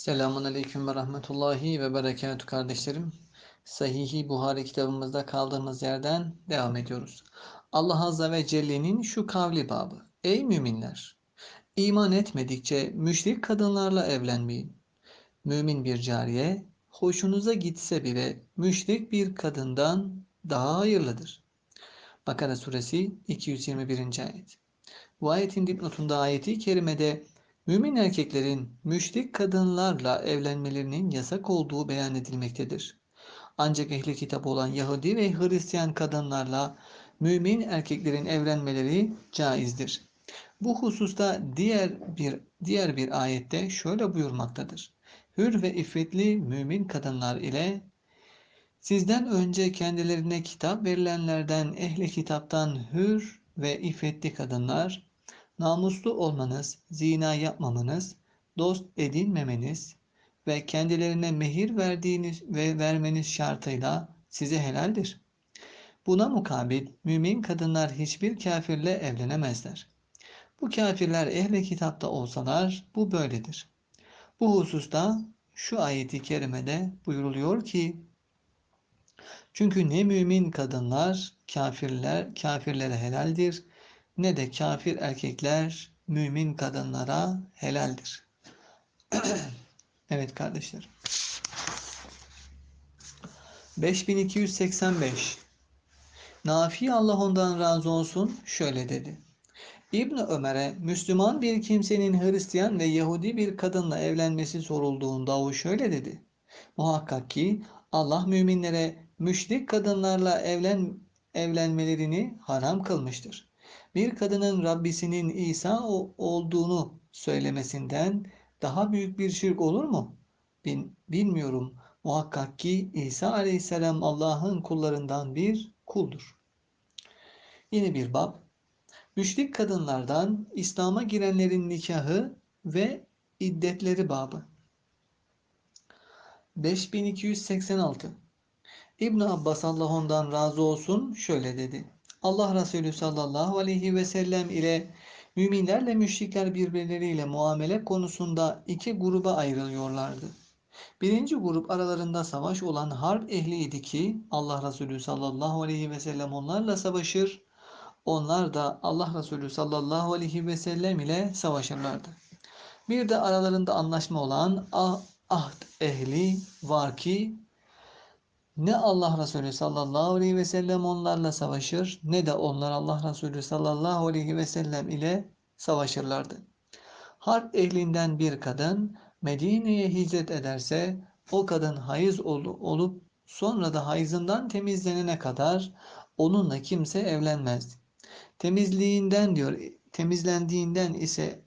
Selamun Aleyküm ve Rahmetullahi ve Berekatü kardeşlerim. Sahih-i Buhari kitabımızda kaldığımız yerden devam ediyoruz. Allah Azze ve Celle'nin şu kavli babı. Ey müminler! İman etmedikçe müşrik kadınlarla evlenmeyin. Mümin bir cariye, hoşunuza gitse bile müşrik bir kadından daha hayırlıdır. Bakara suresi 221. ayet. Bu ayetin dipnotunda ayeti kerimede mümin erkeklerin müşrik kadınlarla evlenmelerinin yasak olduğu beyan edilmektedir. Ancak ehli kitap olan Yahudi ve Hristiyan kadınlarla mümin erkeklerin evlenmeleri caizdir. Bu hususta diğer bir diğer bir ayette şöyle buyurmaktadır. Hür ve iffetli mümin kadınlar ile sizden önce kendilerine kitap verilenlerden ehli kitaptan hür ve iffetli kadınlar namuslu olmanız, zina yapmamanız, dost edinmemeniz ve kendilerine mehir verdiğiniz ve vermeniz şartıyla size helaldir. Buna mukabil mümin kadınlar hiçbir kafirle evlenemezler. Bu kafirler ehli kitapta olsalar bu böyledir. Bu hususta şu ayeti kerimede buyuruluyor ki çünkü ne mümin kadınlar kafirler kafirlere helaldir ne de kafir erkekler mümin kadınlara helaldir. evet kardeşler. 5285 Nafi Allah ondan razı olsun şöyle dedi. İbn Ömer'e Müslüman bir kimsenin Hristiyan ve Yahudi bir kadınla evlenmesi sorulduğunda o şöyle dedi. Muhakkak ki Allah müminlere müşrik kadınlarla evlen evlenmelerini haram kılmıştır bir kadının Rabbisinin İsa olduğunu söylemesinden daha büyük bir şirk olur mu? Bilmiyorum. Muhakkak ki İsa aleyhisselam Allah'ın kullarından bir kuldur. Yine bir bab. Müşrik kadınlardan İslam'a girenlerin nikahı ve iddetleri babı. 5286 İbn Abbas Allah ondan razı olsun şöyle dedi. Allah Resulü sallallahu aleyhi ve sellem ile müminlerle müşrikler birbirleriyle muamele konusunda iki gruba ayrılıyorlardı. Birinci grup aralarında savaş olan harp ehliydi ki Allah Resulü sallallahu aleyhi ve sellem onlarla savaşır. Onlar da Allah Resulü sallallahu aleyhi ve sellem ile savaşırlardı. Bir de aralarında anlaşma olan ah, ahd ehli var ki ne Allah Resulü sallallahu aleyhi ve sellem onlarla savaşır ne de onlar Allah Resulü sallallahu aleyhi ve sellem ile savaşırlardı. Harp ehlinden bir kadın Medine'ye hicret ederse o kadın hayız olup sonra da hayızından temizlenene kadar onunla kimse evlenmezdi. Temizliğinden diyor temizlendiğinden ise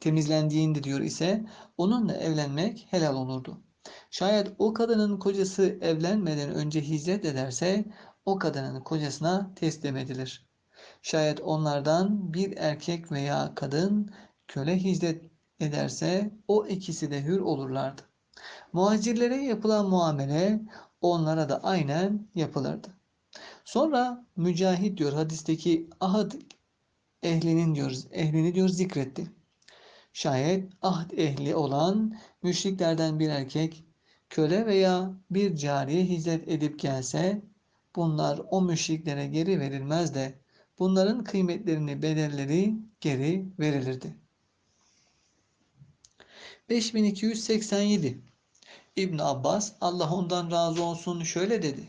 temizlendiğinde diyor ise onunla evlenmek helal olurdu. Şayet o kadının kocası evlenmeden önce hicret ederse o kadının kocasına teslim edilir. Şayet onlardan bir erkek veya kadın köle hicret ederse o ikisi de hür olurlardı. Muhacirlere yapılan muamele onlara da aynen yapılırdı. Sonra mücahit diyor hadisteki ahad ehlinin diyor ehlini diyor zikretti. Şayet ahd ehli olan müşriklerden bir erkek köle veya bir cariye hicret edip gelse bunlar o müşriklere geri verilmez de bunların kıymetlerini bedelleri geri verilirdi. 5287 İbn Abbas Allah ondan razı olsun şöyle dedi.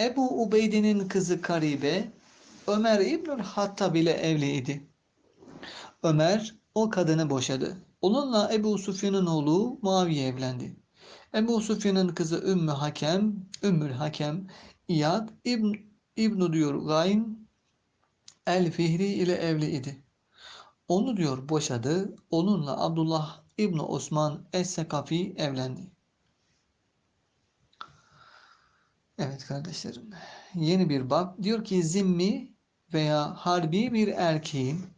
Ebu Ubeyde'nin kızı Karibe Ömer İbnül Hattab ile evliydi. Ömer o kadını boşadı. Onunla Ebu Sufyan'ın oğlu Muaviye evlendi. Ebu Sufyan'ın kızı Ümmü Hakem, Ümmül Hakem, İyad İbn, İbn diyor Gayn El Fihri ile evli idi. Onu diyor boşadı. Onunla Abdullah İbn Osman Es-Sekafi evlendi. Evet kardeşlerim. Yeni bir bab. Diyor ki zimmi veya harbi bir erkeğin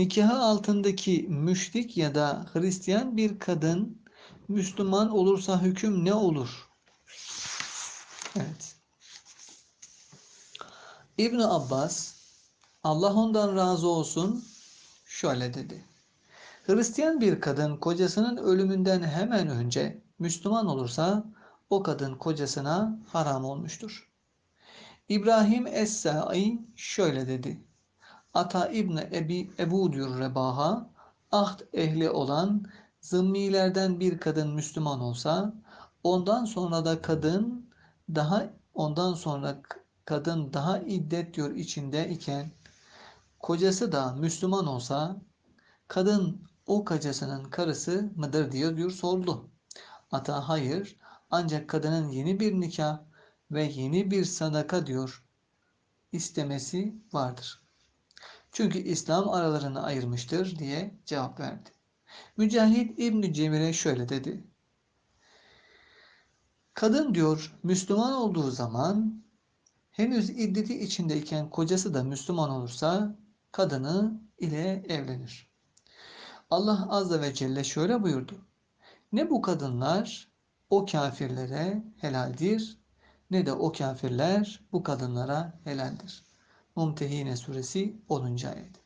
nikahı altındaki müşrik ya da Hristiyan bir kadın Müslüman olursa hüküm ne olur? Evet. İbn Abbas Allah ondan razı olsun şöyle dedi. Hristiyan bir kadın kocasının ölümünden hemen önce Müslüman olursa o kadın kocasına haram olmuştur. İbrahim Es-Sa'i şöyle dedi. Ata İbni Ebi, Ebu diyor Rebaha, ahd ehli olan zımmilerden bir kadın Müslüman olsa, ondan sonra da kadın daha ondan sonra kadın daha iddet diyor içinde iken kocası da Müslüman olsa kadın o kocasının karısı mıdır diyor diyor sordu. Ata hayır ancak kadının yeni bir nikah ve yeni bir sadaka diyor istemesi vardır. Çünkü İslam aralarını ayırmıştır diye cevap verdi. Mücahit İbn Cemire şöyle dedi. Kadın diyor Müslüman olduğu zaman henüz iddeti içindeyken kocası da Müslüman olursa kadını ile evlenir. Allah Azze ve Celle şöyle buyurdu. Ne bu kadınlar o kafirlere helaldir ne de o kafirler bu kadınlara helaldir. Mumtehine suresi 10. ayet.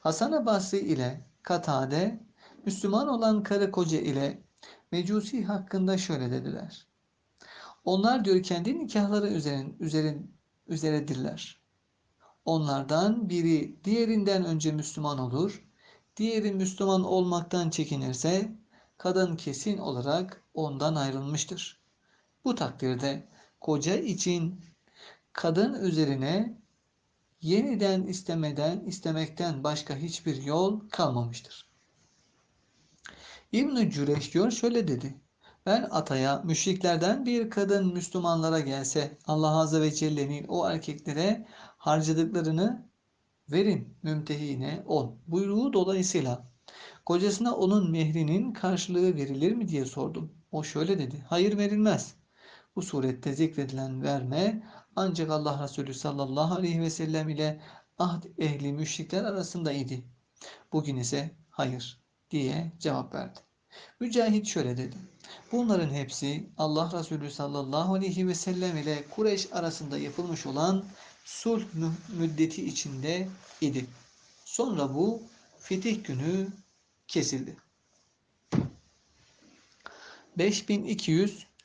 Hasan Basri ile Katade Müslüman olan karı koca ile Mecusi hakkında şöyle dediler. Onlar diyor kendi nikahları üzerin, üzerin, üzeredirler. Onlardan biri diğerinden önce Müslüman olur. Diğeri Müslüman olmaktan çekinirse kadın kesin olarak ondan ayrılmıştır. Bu takdirde koca için kadın üzerine yeniden istemeden istemekten başka hiçbir yol kalmamıştır. İbn-i Cüreş diyor şöyle dedi. Ben ataya müşriklerden bir kadın Müslümanlara gelse Allah Azze ve Celle'nin o erkeklere harcadıklarını verin mümtehine ol buyruğu dolayısıyla kocasına onun mehrinin karşılığı verilir mi diye sordum. O şöyle dedi. Hayır verilmez. Bu surette zikredilen verme ancak Allah Resulü sallallahu aleyhi ve sellem ile ahd ehli müşrikler arasında idi. Bugün ise hayır diye cevap verdi. Mücahit şöyle dedi. Bunların hepsi Allah Resulü sallallahu aleyhi ve sellem ile Kureyş arasında yapılmış olan sulh müddeti içinde idi. Sonra bu fetih günü kesildi.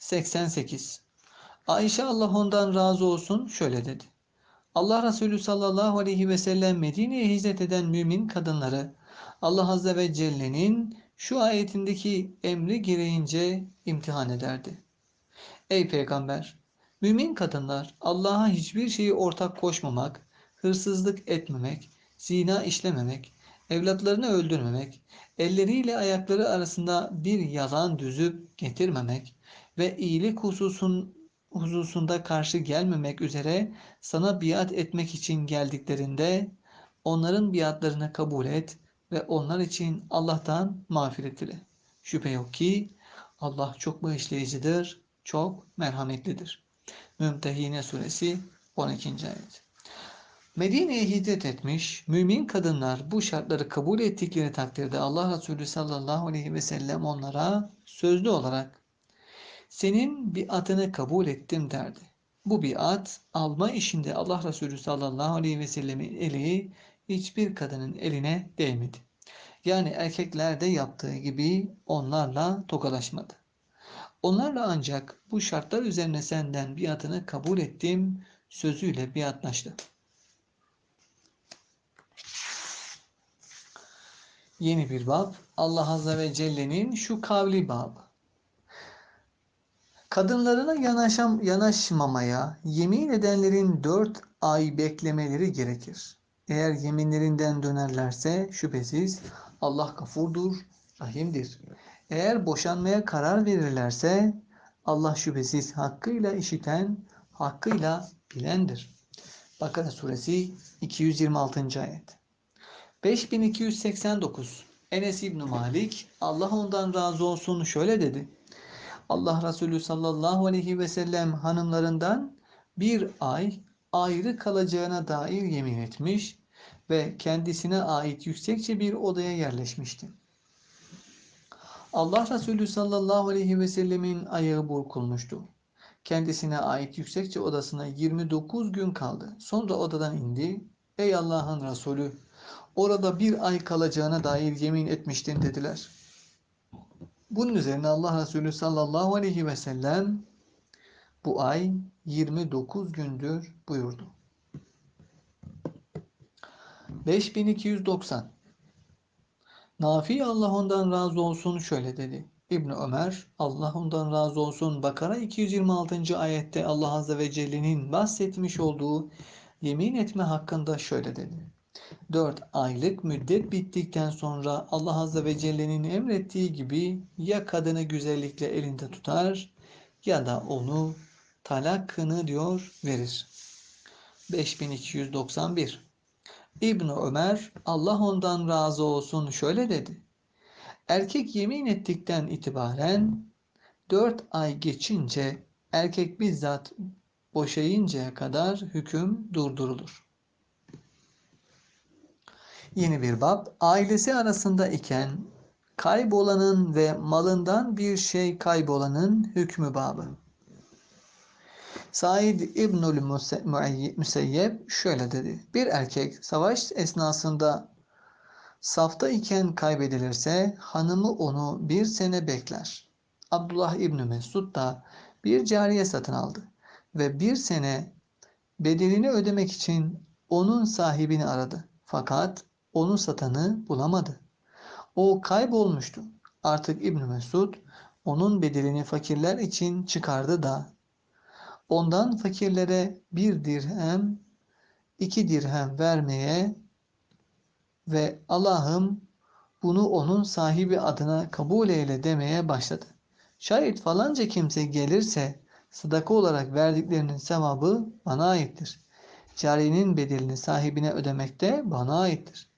5288 Ayşe Allah ondan razı olsun şöyle dedi. Allah Resulü sallallahu aleyhi ve sellem Medine'ye hicret eden mümin kadınları Allah Azze ve Celle'nin şu ayetindeki emri gereğince imtihan ederdi. Ey peygamber! Mümin kadınlar Allah'a hiçbir şeyi ortak koşmamak, hırsızlık etmemek, zina işlememek, evlatlarını öldürmemek, elleriyle ayakları arasında bir yalan düzüp getirmemek ve iyilik hususun, hususunda karşı gelmemek üzere sana biat etmek için geldiklerinde onların biatlarını kabul et ve onlar için Allah'tan mağfiret dile. Şüphe yok ki Allah çok bağışlayıcıdır, çok merhametlidir. Mümtehine suresi 12. ayet. Medine'ye hicret etmiş mümin kadınlar bu şartları kabul ettikleri takdirde Allah Resulü sallallahu aleyhi ve sellem onlara sözlü olarak senin biatını kabul ettim derdi. Bu biat alma işinde Allah Resulü sallallahu aleyhi ve sellemin eli hiçbir kadının eline değmedi. Yani erkekler de yaptığı gibi onlarla tokalaşmadı. Onlarla ancak bu şartlar üzerine senden biatını kabul ettim sözüyle biatlaştı. Yeni bir bab. Allah Azze ve Celle'nin şu kavli babı. Kadınlarına yanaşam, yanaşmamaya yemin edenlerin dört ay beklemeleri gerekir. Eğer yeminlerinden dönerlerse şüphesiz Allah gafurdur, rahimdir. Eğer boşanmaya karar verirlerse Allah şüphesiz hakkıyla işiten, hakkıyla bilendir. Bakara suresi 226. ayet. 5289 Enes İbn Malik Allah ondan razı olsun şöyle dedi. Allah Resulü sallallahu aleyhi ve sellem hanımlarından bir ay ayrı kalacağına dair yemin etmiş ve kendisine ait yüksekçe bir odaya yerleşmişti. Allah Resulü sallallahu aleyhi ve sellemin ayağı burkulmuştu. Kendisine ait yüksekçe odasına 29 gün kaldı. Sonra odadan indi. Ey Allah'ın Resulü! orada bir ay kalacağına dair yemin etmiştin dediler. Bunun üzerine Allah Resulü sallallahu aleyhi ve sellem bu ay 29 gündür buyurdu. 5290 Nafi Allah ondan razı olsun şöyle dedi. İbn Ömer Allah ondan razı olsun Bakara 226. ayette Allah Azze ve Celle'nin bahsetmiş olduğu yemin etme hakkında şöyle dedi. 4 aylık müddet bittikten sonra Allah Azze ve Celle'nin emrettiği gibi ya kadını güzellikle elinde tutar ya da onu talakını diyor verir. 5291 İbn Ömer Allah ondan razı olsun şöyle dedi. Erkek yemin ettikten itibaren dört ay geçince erkek bizzat boşayıncaya kadar hüküm durdurulur. Yeni bir bab. Ailesi arasında iken kaybolanın ve malından bir şey kaybolanın hükmü babı. Said İbnül Müseyyeb şöyle dedi. Bir erkek savaş esnasında safta iken kaybedilirse hanımı onu bir sene bekler. Abdullah İbni Mesud da bir cariye satın aldı ve bir sene bedelini ödemek için onun sahibini aradı. Fakat onu satanı bulamadı. O kaybolmuştu. Artık İbn Mesud onun bedelini fakirler için çıkardı da ondan fakirlere bir dirhem, iki dirhem vermeye ve Allah'ım bunu onun sahibi adına kabul eyle demeye başladı. Şayet falanca kimse gelirse sadaka olarak verdiklerinin sevabı bana aittir. Cariyenin bedelini sahibine ödemek de bana aittir.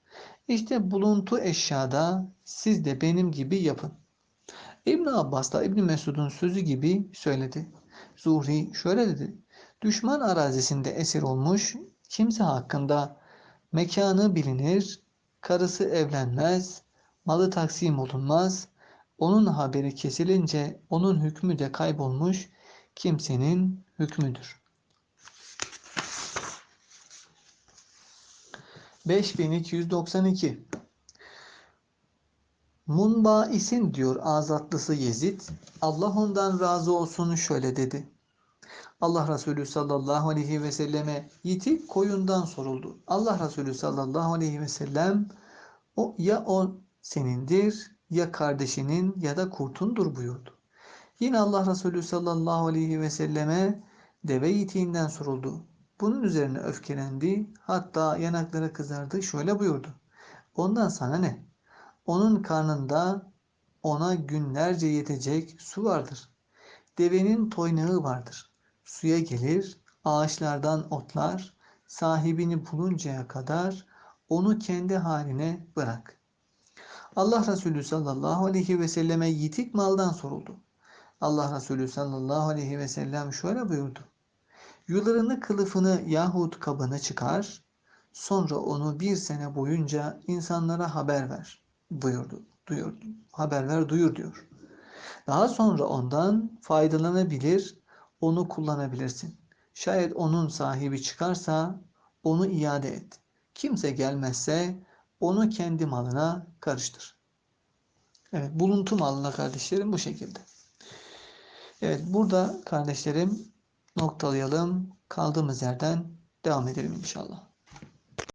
İşte buluntu eşyada siz de benim gibi yapın. İbn Abbas da İbn Mesud'un sözü gibi söyledi. Zuhri şöyle dedi. Düşman arazisinde esir olmuş kimse hakkında mekanı bilinir, karısı evlenmez, malı taksim olunmaz, onun haberi kesilince onun hükmü de kaybolmuş kimsenin hükmüdür. 5292 Munbaisin diyor azatlısı Yezid. Allah ondan razı olsun şöyle dedi. Allah Resulü sallallahu aleyhi ve selleme yitik koyundan soruldu. Allah Resulü sallallahu aleyhi ve sellem o ya o senindir ya kardeşinin ya da kurtundur buyurdu. Yine Allah Resulü sallallahu aleyhi ve selleme deve yitiğinden soruldu. Bunun üzerine öfkelendi. Hatta yanakları kızardı. Şöyle buyurdu. Ondan sana ne? Onun karnında ona günlerce yetecek su vardır. Devenin toynağı vardır. Suya gelir, ağaçlardan otlar, sahibini buluncaya kadar onu kendi haline bırak. Allah Resulü sallallahu aleyhi ve selleme yitik maldan soruldu. Allah Resulü sallallahu aleyhi ve sellem şöyle buyurdu. Yularını kılıfını yahut kabını çıkar, sonra onu bir sene boyunca insanlara haber ver buyurdu. Duyur, haber ver duyur diyor. Daha sonra ondan faydalanabilir, onu kullanabilirsin. Şayet onun sahibi çıkarsa onu iade et. Kimse gelmezse onu kendi malına karıştır. Evet, buluntu malına kardeşlerim bu şekilde. Evet, burada kardeşlerim noktalayalım. Kaldığımız yerden devam edelim inşallah.